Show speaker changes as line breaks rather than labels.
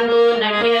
ನಾನು ನಟೆಯ